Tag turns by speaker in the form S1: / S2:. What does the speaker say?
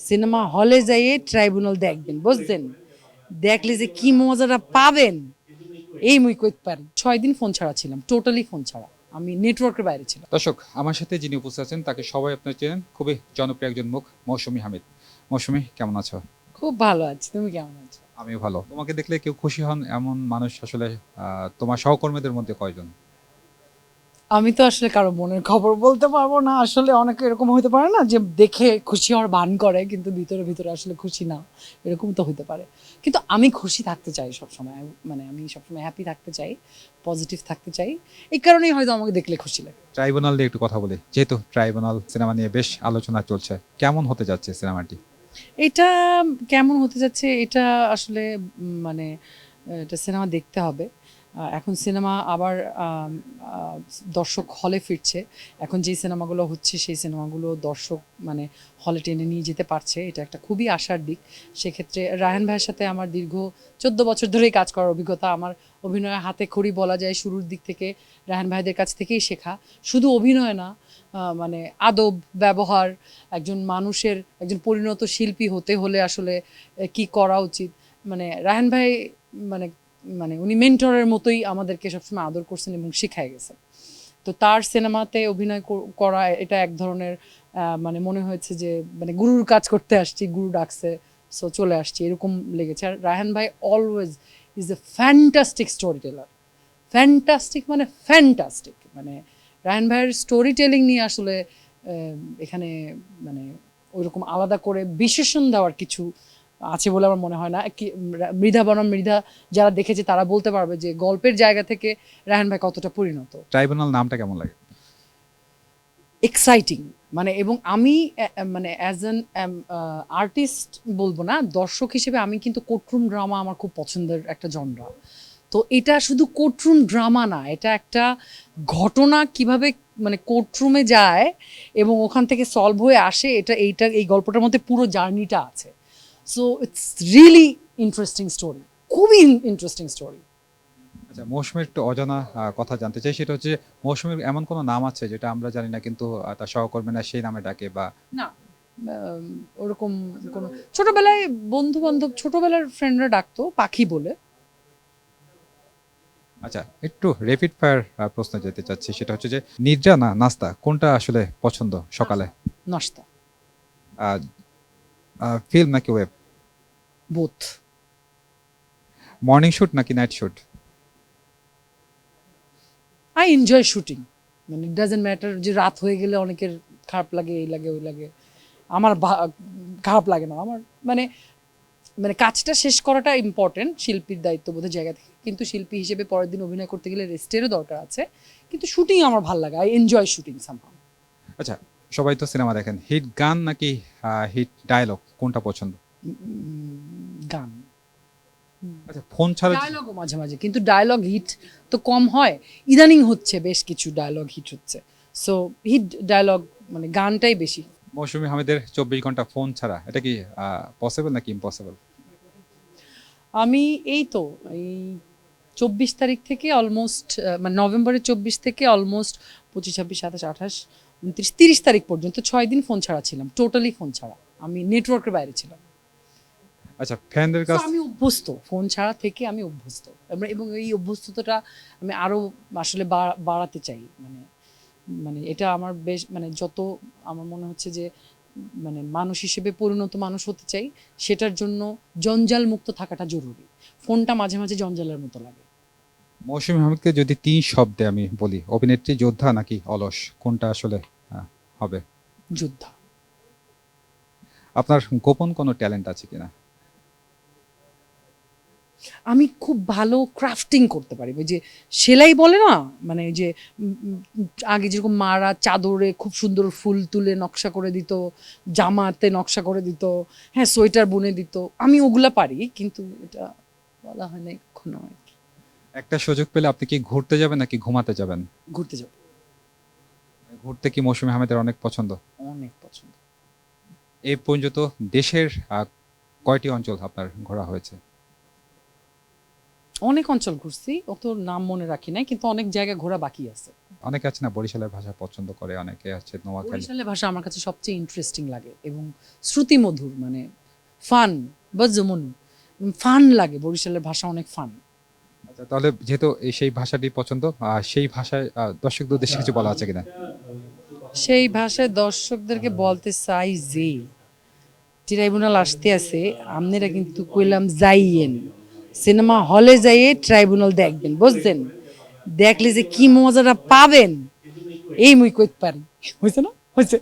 S1: Cinema হলে যাইয়ে tribunal দেখবেন বুঝছেন? দেখলে যে কি মজাটা পাবেন এই মুই কইতে পারি। ছয় দিন ফোন ছাড়া ছিলাম টোটালি ফোন ছাড়া। আমি নেটওয়ার্কের বাইরে ছিলাম।
S2: দর্শক আমার সাথে যিনি উপস্থিত আছেন তাকে সবাই আপনার চেনেন খুবই জনপ্রিয় একজন মুখ মৌসুমী হামিদ। মৌসুমী কেমন আছো?
S1: খুব ভালো আছি তুমি কেমন আছো?
S2: আমিও ভালো। তোমাকে দেখলে কেউ খুশি হন এমন মানুষ আসলে তোমার সহকর্মীদের মধ্যে কয়জন?
S1: আমি তো আসলে কারও মনের খবর বলতে পারব না। আসলে অনেকে এরকম হতে পারে না যে দেখে খুশি হওয়ার ভান করে কিন্তু ভিতরে ভিতরে আসলে খুশি না। এরকম তো হতে পারে। কিন্তু আমি খুশি থাকতে চাই সবসময়। মানে আমি সবসময় হ্যাপি থাকতে চাই পজিটিভ থাকতে চাই। এই কারণেই হয়তো আমাকে দেখলে খুশি লাগে।
S2: ট্রাইব্যুনাল নিয়ে একটু কথা বলি। যেহেতু ট্রাইব্যুনাল সিনেমা নিয়ে বেশ আলোচনা চলছে কেমন হতে যাচ্ছে সিনেমাটি?
S1: এটা কেমন হতে যাচ্ছে? এটা আসলে মানে এটা সিনেমা দেখতে হবে। এখন সিনেমা আবার দর্শক হলে ফিরছে। এখন যেই সিনেমাগুলো হচ্ছে, সেই সিনেমাগুলো দর্শক মানে হলে টেনে নিয়ে যেতে পারছে। এটা একটা খুবই আশার দিক। সেক্ষেত্রে রায়হান ভাইয়ের সাথে আমার দীর্ঘ চোদ্দ বছর ধরেই কাজ করার অভিজ্ঞতা, আমার অভিনয়ের হাতে খড়ি বলা যায় শুরুর দিক থেকে রায়হান ভাইদের কাছ থেকেই শেখা। শুধু অভিনয় না মানে আদব, ব্যবহার, একজন মানুষের, একজন পরিণত শিল্পী হতে হলে আসলে কি করা উচিত? মানে রায়হান ভাই মানে মানে উনি মেন্টরের মতোই আমাদেরকে সবসময় আদর করছেন এবং শিখাই গেছেন। তো তার সিনেমাতে অভিনয় করা এটা এক ধরনের মানে মনে হয়েছে যে মানে গুরুর কাজ করতে আসছি, গুরু ডাকছে সো চলে আসছি, এরকম লেগেছে। আর রায়হান ভাই always is a fantastic storyteller fantastic মানে ফ্যান্টাস্টিক মানে রায়হান ভাইয়ের স্টোরি টেলিং নিয়ে আসলে এখানে মানে ওইরকম আলাদা করে বিশেষণ দেওয়ার কিছু আছে বলে আমার মনে হয় না। কি মৃধা বনাম মৃধা যারা দেখেছে তারা বলতে পারবে যে গল্পের জায়গা থেকে রায়হান ভাই কতটা পরিণত।
S2: ট্রাইব্যুনাল নামটা কেমন লাগে?
S1: এক্সাইটিং মানে এবং আমি মানে অ্যাজ অ্যান আর্টিস্ট বলব না দর্শক হিসেবে আমি কিন্তু কোর্টরুম ড্রামা আমার খুব পছন্দের একটা জনরা তো এটা শুধু কোর্টরুম ড্রামা না এটা একটা ঘটনা কীভাবে মানে কোর্টরুমে যায় এবং ওখান থেকে সলভ হয়ে আসে এটা এইটা এই গল্পটার মধ্যে পুরো জার্নিটা আছে। So it's really interesting story খুবই ইন্টারেস্টিং স্টোরি
S2: আচ্ছা মৌসুমীর একটু অজানা কথা জানতে চাই সেটা হচ্ছে মৌসুমীর এমন কোনো নাম আছে যেটা আমরা জানি না কিন্তু তার সহকর্মীরা সেই নামে ডাকে বা
S1: না ওরকম কোনো ছোটবেলায় বন্ধু বান্ধব ছোটবেলার ফ্রেন্ডরা ডাকতো পাখি বলে।
S2: আচ্ছা একটু রেপিড ফায়ার প্রশ্ন যেতে চাচ্ছি সেটা হচ্ছে যে নিদ্রা না নাস্তা কোনটা আসলে পছন্দ সকালে?
S1: নাস্তা।
S2: ফিল্ম নাকি ওয়েব
S1: বোথ
S2: মর্নিং শুট নাকি night shoot
S1: I enjoy shooting মানে ইট ডাজেন্ট ম্যাটার যে রাত হয়ে গেলে অনেকের খারাপ লাগে এই লাগে ওই লাগে। আমার খারাপ লাগে না। আমার মানে মানে কাজটা শেষ করাটা ইম্পর্টেন্ট শিল্পীর দায়িত্ববোধের জায়গা থেকে। কিন্তু শিল্পী হিসেবে পরের দিন অভিনয় করতে গেলে রেস্টেরও দরকার আছে। কিন্তু শুটিং আমার ভালো লাগে। আই এনজয় শুটিং সামহাও
S2: আচ্ছা সবাই তো সিনেমা দেখেন। হিট গান নাকি হিট ডায়লগ কোনটা পছন্দ?
S1: গান
S2: আচ্ছা ফোন ছাড়া
S1: ডায়লগও মাঝে মাঝে কিন্তু ডায়লগ হিট তো কম হয়। ইদানিং হচ্ছে বেশ কিছু ডায়লগ হিট হচ্ছে। সো হিট ডায়লগ মানে গানটাই বেশি।
S2: মৌসুমী হামিদের চব্বিশ ঘণ্টা ফোন ছাড়া এটা কি পসিবল নাকি ইম্পসিবল
S1: আমি এই তো এই চব্বিশ তারিখ থেকে অলমোস্ট মানে নভেম্বরের চব্বিশ থেকে অলমোস্ট পঁচিশ ছাব্বিশ সাতাশ আঠাশ উনত্রিশ তিরিশ তারিখ পর্যন্ত ছয় দিন ফোন ছাড়া ছিলাম টোটালি ফোন ছাড়া। আমি নেটওয়ার্কের বাইরে ছিলাম।
S2: আচ্ছা ফ্যানদের কাছ
S1: আমি অভ্যস্ত। ফোন ছাড়া থেকে আমি অভ্যস্ত। এবং- এই অভ্যস্ততাটা আমি আরও আসলে বাড়াতে চাই। মানে মানে এটা আমার বেশ মানে যত আমার মনে হচ্ছে যে মানে মানুষ হিসেবে পরিণত মানুষ হতে চাই সেটার জন্য জঞ্জাল মুক্ত থাকাটা জরুরি। ফোনটা মাঝে মাঝে জঞ্জালের মতো লাগে।
S2: মৌসুমী হামিদকে যদি তিন শব্দে আমি বলি অভিনেত্রী যোদ্ধা নাকি অলস? কোনটা আসলে হবে?
S1: যোদ্ধা।
S2: আপনার গোপন কোনো ট্যালেন্ট আছে কিনা?
S1: আমি খুব ভালো ক্রাফটিং করতে পারি। ওই যে সেলাই বলে না? মানে যে আগে যেরকম মারা চাদরে খুব সুন্দর ফুল তুলে নকশা করে দিত জামাতে নকশা করে দিত হ্যাঁ সোয়েটার বুনে দিত। আমি ওগুলা পারি কিন্তু এটা বলা হয় না আর কি।
S2: একটা সুযোগ পেলে আপনি কি ঘুরতে যাবেন নাকি ঘুমাতে যাবেন?
S1: ঘুরতে যাব।
S2: ঘুরতে কি মৌসুমী আহমেদের অনেক পছন্দ?
S1: অনেক পছন্দ।
S2: এই পর্যন্ত দেশের কয়টি অঞ্চল আপনার ঘোরা হয়েছে?
S1: অনেক অঞ্চল ঘুরছি অত নাম মনে রাখি নাই কিন্তু অনেক জায়গা ঘোরা বাকি আছে।
S2: অনেকে আছে না বরিশালের ভাষা পছন্দ করে অনেকে আছে নোয়াখালী।
S1: বরিশালের ভাষা আমার কাছে সবচেয়ে ইন্টারেস্টিং লাগে এবং শ্রুতি মধুর মানে ফান বা যেমন ফান লাগে বরিশালের ভাষা অনেক ফান
S2: আচ্ছা তাহলে যেহেতু এই সেই ভাষাটি পছন্দ সেই ভাষায় দর্শকদের উদ্দেশ্যে কিছু বলা আছে কিনা?
S1: সেই ভাষায় দর্শকদেরকে বলতে চাই যে ট্রাইব্যুনাল আসতে আছে আপনারা কিন্তু কইলাম যাইয়েন। সিনেমা হলে যাইয়ে ট্রাইব্যুনাল দেখবেন বুঝছেন? দেখলে যে কি মজাটা পাবেন, এই মুই কইতে পারি। বুঝছে না? হয়েছে